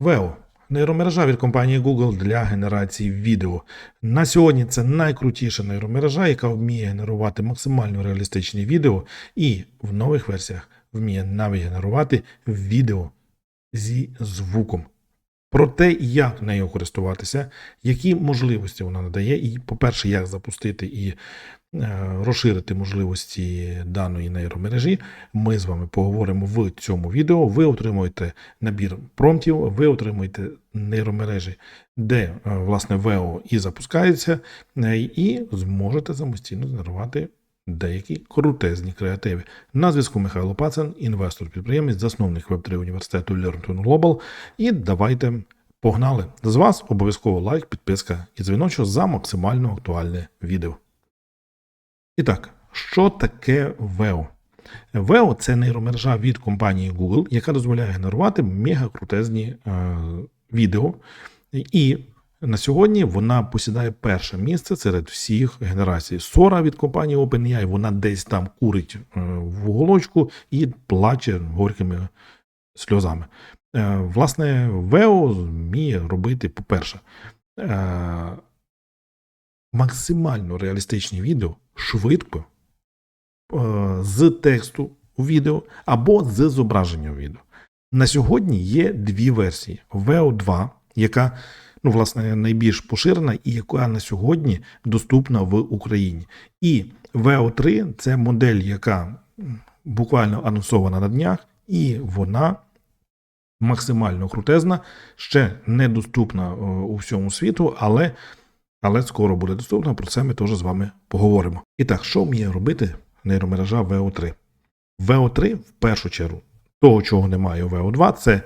Veo – нейромережа від компанії Google для генерації відео. На сьогодні це найкрутіша нейромережа, яка вміє генерувати максимально реалістичні відео, і в нових версіях вміє навіть генерувати відео зі звуком. Про те, як нею користуватися, які можливості вона надає, і, по-перше, як запустити і розширити можливості даної нейромережі, ми з вами поговоримо в цьому відео. Ви отримуєте набір промптів, ви отримуєте нейромережі, де е, власне VEO і запускається, е, і зможете самостійно генерувати деякі крутезні креативи. На зв'язку Михайло Пацан, інвестор-підприємець, засновник Web3 університету Learn Global. І давайте погнали. З вас обов'язково лайк, підписка і дзвіночок за максимально актуальне відео. І так, що таке VEO? VEO – це нейромережа від компанії Google, яка дозволяє генерувати мегакрутезні е, відео. І на сьогодні вона посідає перше місце серед всіх генерацій. Сора від компанії OpenAI, вона десь там курить е, в уголочку і плаче горькими сльозами. Е, Власне, VEO вміє робити, по-перше, е, максимально реалістичні відео швидко е, з тексту у відео або з зображення у відео. На сьогодні є дві версії: VEO 2, яка ну, власне, найбільш поширена і яка на сьогодні доступна в Україні. І VEO 3 це модель, яка буквально анонсована на днях, і вона максимально крутезна, ще недоступна е, у всьому світу, але, але скоро буде доступна. Про це ми теж з вами поговоримо. І так, що вміє робити нейромережа VEO 3? VEO 3 в першу чергу, того, чого немає у VEO 2, це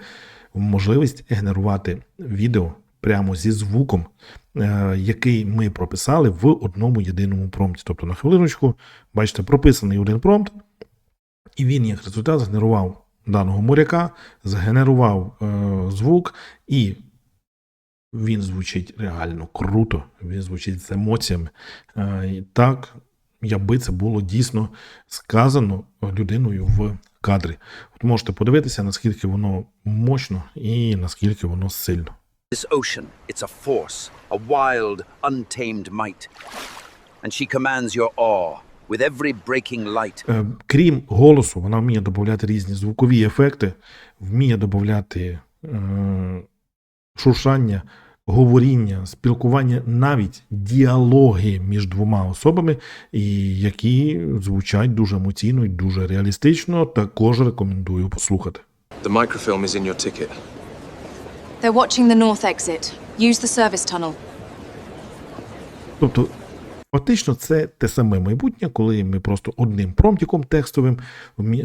можливість генерувати відео прямо зі звуком, е, який ми прописали в одному єдиному промпті. Тобто на хвилиночку, бачите, прописаний один промпт, і він як результат згенерував даного моряка, згенерував е, звук, і він звучить реально круто, він звучить з емоціями. Е, і так, якби це було дійсно сказано людиною в кадрі. От можете подивитися, наскільки воно мощно і наскільки воно сильно. This ocean, it's a force, a wild, untamed might. And she commands your awe with every breaking light. Е, Крім голосу, вона вміє додати різні звукові ефекти, вміє додати е, шуршання, говоріння, спілкування, навіть діалоги між двома особами, і які звучать дуже емоційно і дуже реалістично. Також рекомендую послухати. The microfilm is in your ticket. They're watching the north exit. Use the service tunnel. Тобто, фактично, це те саме майбутнє, коли ми просто одним промптиком текстовим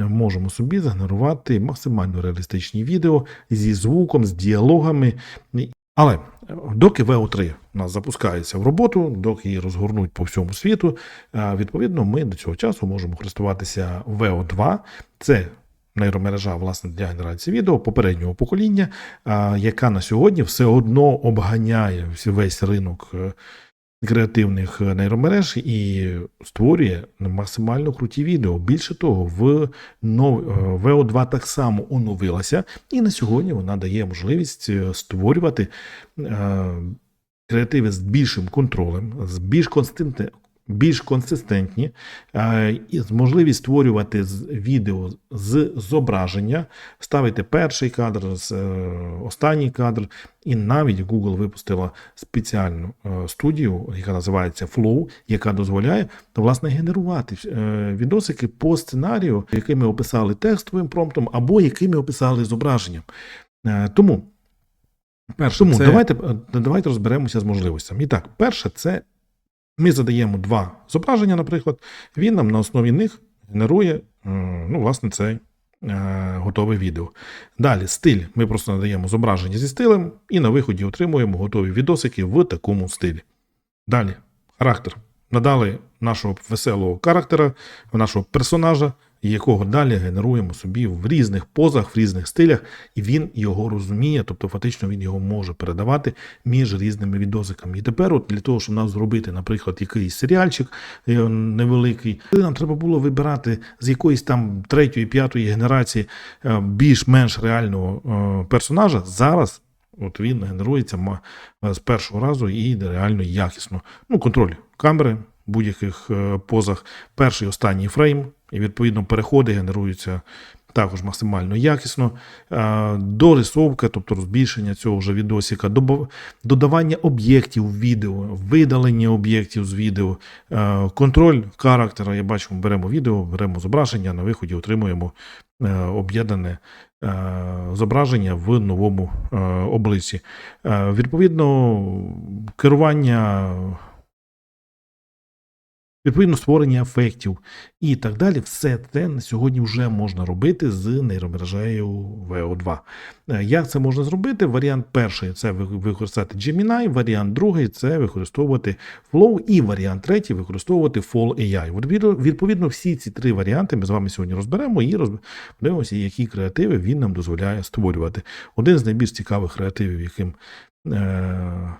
можемо собі загенерувати максимально реалістичні відео зі звуком, з діалогами. Але е, доки ВО3 у нас запускається в роботу, доки її розгорнуть по всьому світу, е, відповідно, ми до цього часу можемо користуватися ВО2. Це нейромережа власне для генерації відео попереднього покоління, яка на сьогодні все одно обганяє весь ринок е, креативних е, нейромереж і створює максимально круті відео. Більше того, в е, VO2 так само оновилася, і на сьогодні вона дає можливість е, створювати креативи з більшим контролем, з більш більш консистентні, е, і з можливість створювати відео з зображення, ставити перший кадр, е, останній кадр. І навіть Google випустила спеціальну е, студію, яка називається Flow, яка дозволяє власне генерувати відосики по сценарію, який ми описали текстовим промптом, або який ми описали зображенням. Тому Перше, тому це- давайте, давайте розберемося з можливостями. І так, перше, це ми задаємо два зображення, наприклад, він нам на основі них генерує, е, ну, власне, цей е, готове відео. Далі, стиль. Ми просто надаємо зображення зі стилем і на виході отримуємо готові відосики в такому стилі. Далі, характер. Надали нашого веселого характера, нашого персонажа, якого далі генеруємо собі в різних позах, в різних стилях, і він його розуміє, тобто фактично він його може передавати між різними відосиками. І тепер, от для того, щоб нам зробити, наприклад, якийсь серіальчик е, невеликий, нам треба було вибирати з якоїсь там третьої, п'ятої генерації е, більш-менш реального е, персонажа. Зараз от він генерується з першого разу і реально якісно. Ну, контроль камери в будь-яких позах, перший останній фрейм, і відповідно переходи генеруються також максимально якісно. Дорисовка, тобто збільшення цього вже відосика, додавання об'єктів в відео, видалення об'єктів з відео, контроль характера. Я бачу, беремо відео, беремо зображення, на виході отримуємо е, об'єднане е, зображення в новому е, обличчі. Відповідно, керування. Відповідно, створення ефектів і так далі, все це на сьогодні вже можна робити з нейромережею VO2. Е, Як це можна зробити? Варіант перший це використати Gemini, варіант другий це використовувати Flow, і варіант третій використовувати Fall AI. Відповідно- всі ці три варіанти ми з вами сьогодні розберемо і подивимося, які креативи він нам дозволяє створювати. Один з найбільш цікавих креативів, яким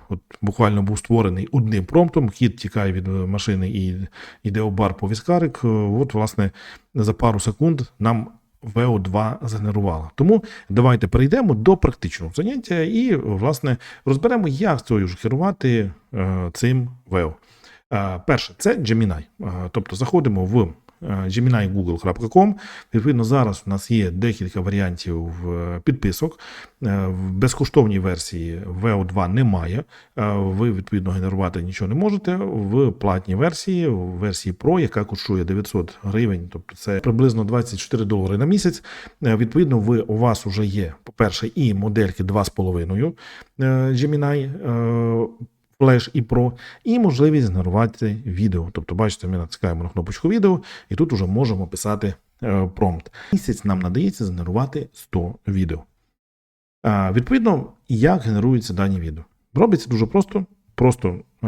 от буквально був створений одним промптом. Кіт тікає від машини і йде у бар по віскарик. Е, От, власне, за пару секунд нам VO2 згенерувала. Тому давайте перейдемо до практичного заняття і, власне, розберемо, як цією ж керувати е, цим. Е, Перше, це Gemini. Е, Тобто заходимо в е, gemini.google.com. Відповідно, зараз у нас є декілька варіантів е, підписок. Е, В безкоштовній версії VO2 немає. Ви, відповідно, генерувати нічого не можете. В платній версії, в версії Pro, яка коштує 900 гривень, тобто це приблизно 24 долари на місяць. Відповідно, ви, у вас вже є, по-перше, і модельки 2,5 е, Gemini. Flash і Pro, і можливість генерувати відео. Тобто, бачите, ми натискаємо на кнопочку відео, і тут вже можемо писати е, промпт. Місяць нам надається згенерувати 100 відео. Відповідно, як генеруються дані відео? Робиться дуже просто. Просто е,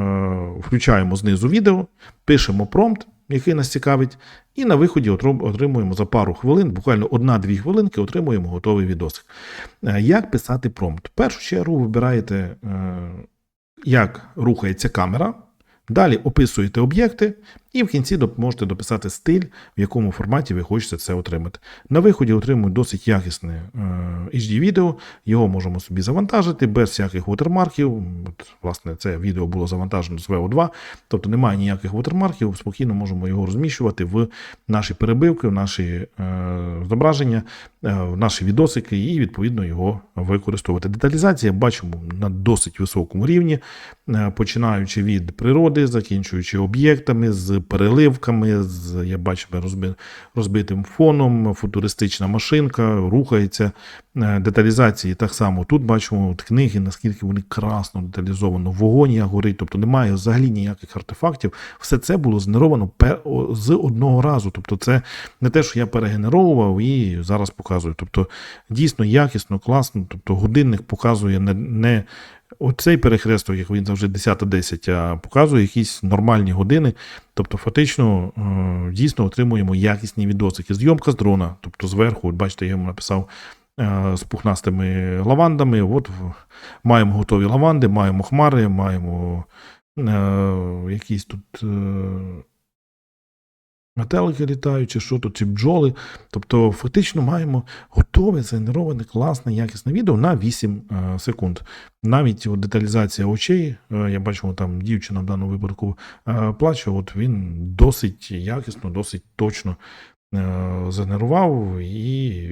включаємо знизу відео, пишемо промпт, який нас цікавить, і на виході отримуємо за пару хвилин, буквально одна-дві хвилинки, отримуємо готовий відосик. Е, як писати промпт? В першу чергу вибираєте, е, як рухається камера, далі описуєте об'єкти, і в кінці можете дописати стиль, в якому форматі ви хочете це отримати. На виході отримують досить якісне е, HD-відео, його можемо собі завантажити без всяких вотермарків. От, власне, це відео було завантажено з VO2, тобто немає ніяких вотермарків, спокійно можемо його розміщувати в наші перебивки, в наші е, зображення, е, в наші відосики і відповідно його використовувати. Деталізація бачимо на досить високому рівні, починаючи від природи, закінчуючи об'єктами з переливками, з я бачу розби- розбитим фоном, футуристична машинка рухається. Е, Деталізації так само тут бачимо от книги, наскільки вони красно деталізовано, вогонь як горить, тобто немає взагалі ніяких артефактів. Все це було згенеровано з одного разу. Тобто, це не те, що я перегенеровував і зараз показую. Тобто, дійсно якісно, класно. Тобто, годинник показує не, не оцей перехресток, як він завжди 10-10, а показує якісь нормальні години. Тобто, фактично, е, дійсно отримуємо якісні відосики. Зйомка з дрона, тобто зверху, от бачите, я йому написав з пухнастими лавандами. От маємо готові лаванди, маємо хмари, маємо е, якісь тут. Е, Метелики літають, що тут, чи бджоли. Тобто, фактично маємо готове, згенероване, класне, якісне відео на 8 е, секунд. Навіть от деталізація очей, е, я бачу, там дівчина в даному випадку е, плаче, от він досить якісно, досить точно е, згенерував, і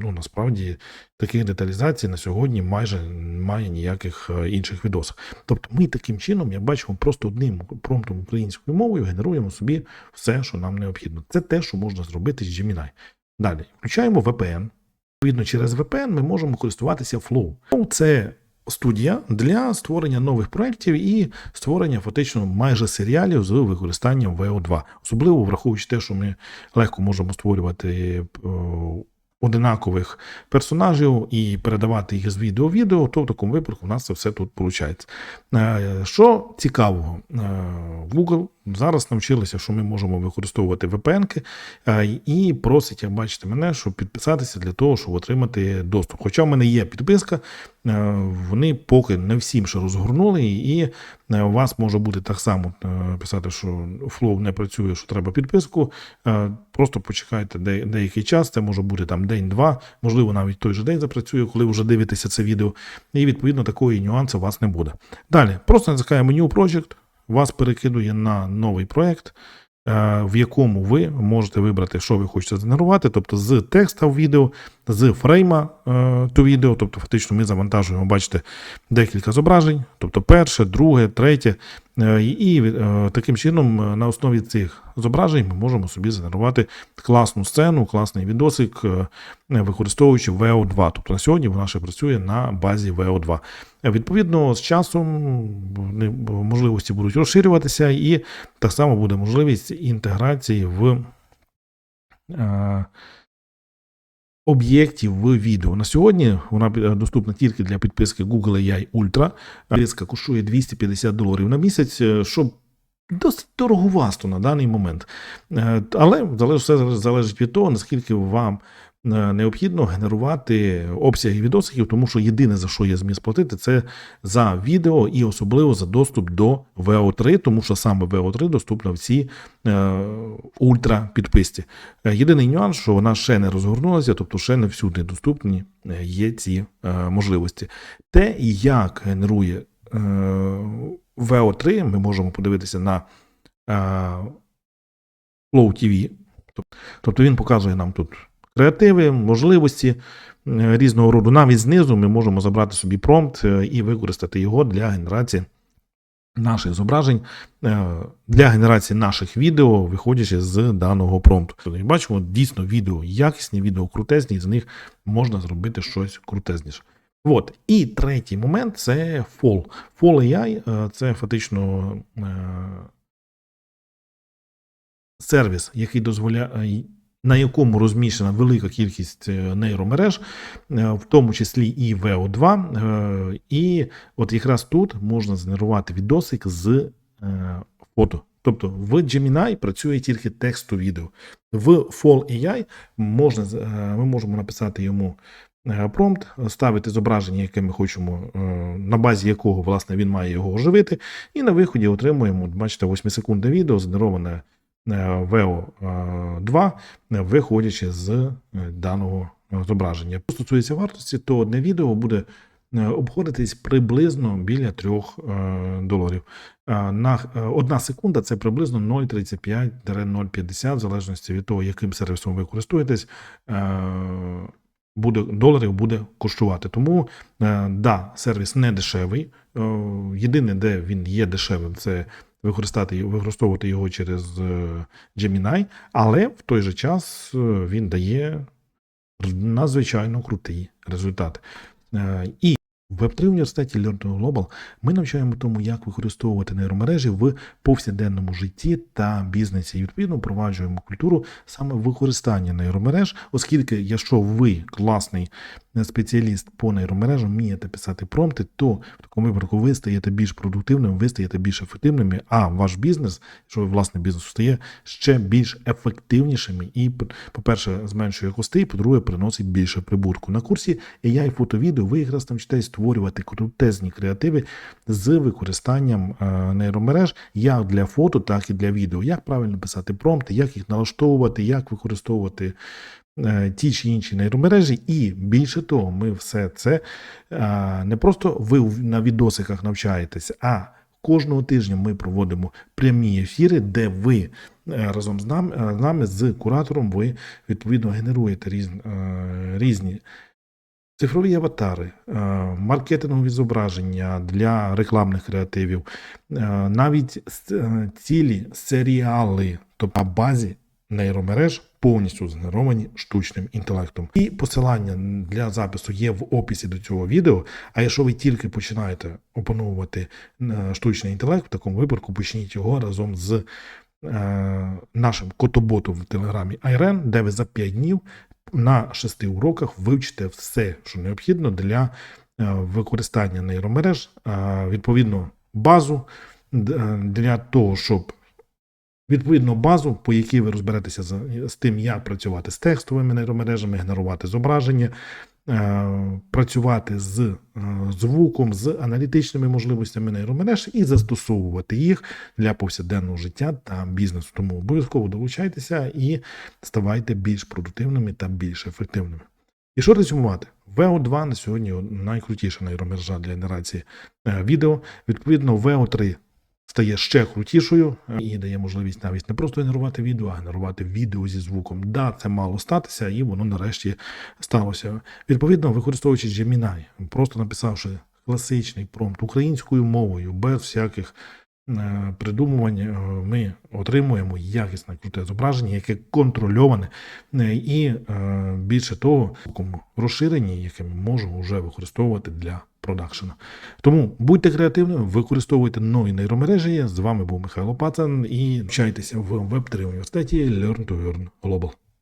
ну, насправді таких деталізацій на сьогодні майже немає ніяких е, інших відосів. Тобто ми таким чином, як бачимо, просто одним промптом українською мовою генеруємо собі все, що нам необхідно. Це те, що можна зробити з Gemini. Далі включаємо VPN. Відповідно, через VPN ми можемо користуватися Flow. Flow – це студія для створення нових проєктів і створення фактично майже серіалів з використанням VO2. Особливо враховуючи те, що ми легко можемо створювати е, одинакових персонажів і передавати їх з відео в відео, то в такому випадку у нас це все тут виходить. Що цікавого, Е, Google зараз навчилися, що ми можемо використовувати VPN-ки е, і просить, як бачите мене, щоб підписатися для того, щоб отримати доступ. Хоча в мене є підписка, е, вони поки не всім ще розгорнули, і е, у вас може бути так само писати, що Flow не працює, що треба підписку. Просто почекайте деякий час, це може бути там день-два, можливо, навіть той же день запрацює, коли вже дивитеся це відео, і відповідно такої нюанси у вас не буде. Далі, просто натискаємо New Project, вас перекидує на новий проект, е, в якому ви можете вибрати, що ви хочете згенерувати, тобто з текста в відео, з фрейма е, то відео, тобто фактично ми завантажуємо, бачите, декілька зображень, тобто перше, друге, третє. Е, І е, таким чином на основі цих зображень ми можемо собі згенерувати класну сцену, класний відосик, використовуючи VO2. Тобто на сьогодні вона ще працює на базі VO2. Е, Відповідно, з часом можливості будуть розширюватися, і так само буде можливість інтеграції в об'єктів в відео. На сьогодні вона е, доступна тільки для підписки Google AI Ultra. Підписка коштує 250 доларів на місяць, щоб що досить дороговасто на даний момент. Е, Але все залежить від того, наскільки вам е, необхідно генерувати обсяги відосиків, тому що єдине за що є зміст платити, це за відео і особливо за доступ до VO3, тому що саме VO3 доступна в цій е, ультра підписці. Е, Єдиний нюанс, що вона ще не розгорнулася, тобто ще не всюди доступні е, є ці е, можливості. Те, як генерує е, VO3, ми можемо подивитися на е, Flow TV. Тобто він показує нам тут креативи, можливості е, різного роду. Навіть знизу ми можемо забрати собі промпт е, і використати його для генерації наших зображень, е, для генерації наших відео, виходячи з даного промпту. Тобто, як бачимо, дійсно відео якісні, відео крутезні, і з них можна зробити щось крутезніше. От. І третій момент це Fall. Fall AI це фактично сервіс, який дозволяє, на якому розміщена велика кількість е, нейромереж, е, в тому числі і VO2. е, І от якраз тут можна згенерувати відосик з фото. Тобто в Gemini працює тільки текст відео. В Fall AI можна, ми можемо написати йому промпт, ставити зображення, яке ми хочемо, на базі якого власне він має його оживити, і на виході отримуємо, бачите, 8-секундне відео, згенероване е, VO 2, виходячи з е, даного е, зображення. Що стосується вартості, то одне відео буде е, обходитись приблизно біля 3 доларів. Е, На е, одна секунда це приблизно 0,35-0,50, в залежності від того, яким сервісом ви користуєтесь. Буде доларів буде коштувати. Тому е, да, сервіс не дешевий. Е, Єдине, де він є дешевим, це використати використовувати його через е, Gemini, але в той же час він дає надзвичайно крутий результат. І в Web3 університеті Learn to Global ми навчаємо тому, як використовувати нейромережі в повсякденному житті та бізнесі. І відповідно впроваджуємо культуру саме використання нейромереж, оскільки, якщо ви класний спеціаліст по нейромережам, вмієте писати промпти, то в такому випадку ви стаєте більш продуктивним, ви стаєте більш ефективними, а ваш бізнес, що власне бізнес стає ще більш ефективнішими і, по-перше, зменшує кости, по-друге, приносить більше прибутку. На курсі AI фото-відео ви якраз навчитесь створювати крутезні креативи з використанням е, нейромереж як для фото, так і для відео. Як правильно писати промпти, як їх налаштовувати, як використовувати е, ті чи інші нейромережі, і більше того, ми все це е, не просто ви на відосиках навчаєтесь, а кожного тижня ми проводимо прямі ефіри, де ви разом з нами, з куратором ви відповідно генеруєте різні, різні цифрові аватари, е, маркетингові зображення для рекламних креативів, е, навіть е, цілі серіали, тобто базі нейромереж повністю згенеровані штучним інтелектом. І посилання для запису є в описі до цього відео. А якщо ви тільки починаєте опановувати штучний інтелект, в такому випадку почніть його разом з нашим котоботом в телеграмі Айрен, де ви за 5 днів на шести уроках вивчите все, що необхідно для е, використання нейромереж, е, відповідно базу е, для того, щоб Відповідно, базу, по якій ви розберетеся з, тим, як працювати з текстовими нейромережами, генерувати зображення, працювати з е, звуком, з аналітичними можливостями нейромереж і застосовувати їх для повсякденного життя та бізнесу. Тому обов'язково долучайтеся і ставайте більш продуктивними та більш ефективними. І що резюмувати? VO2 на сьогодні найкрутіша нейромережа для генерації е, відео. Відповідно, VO3 стає ще крутішою е, і дає можливість навіть не просто генерувати відео, а генерувати відео зі звуком. Да, це мало статися, і воно нарешті сталося. Відповідно, використовуючи Gemini, просто написавши класичний промпт українською мовою, без всяких придумувань, е, ми отримуємо якісне круте зображення, яке контрольоване, е, і е, більше того, розширенні, яке ми можемо вже використовувати для продакшена. Тому будьте креативними, використовуйте нові нейромережі. З вами був Михайло Пацан і навчайтеся в Web3 університеті Learn to Earn Global.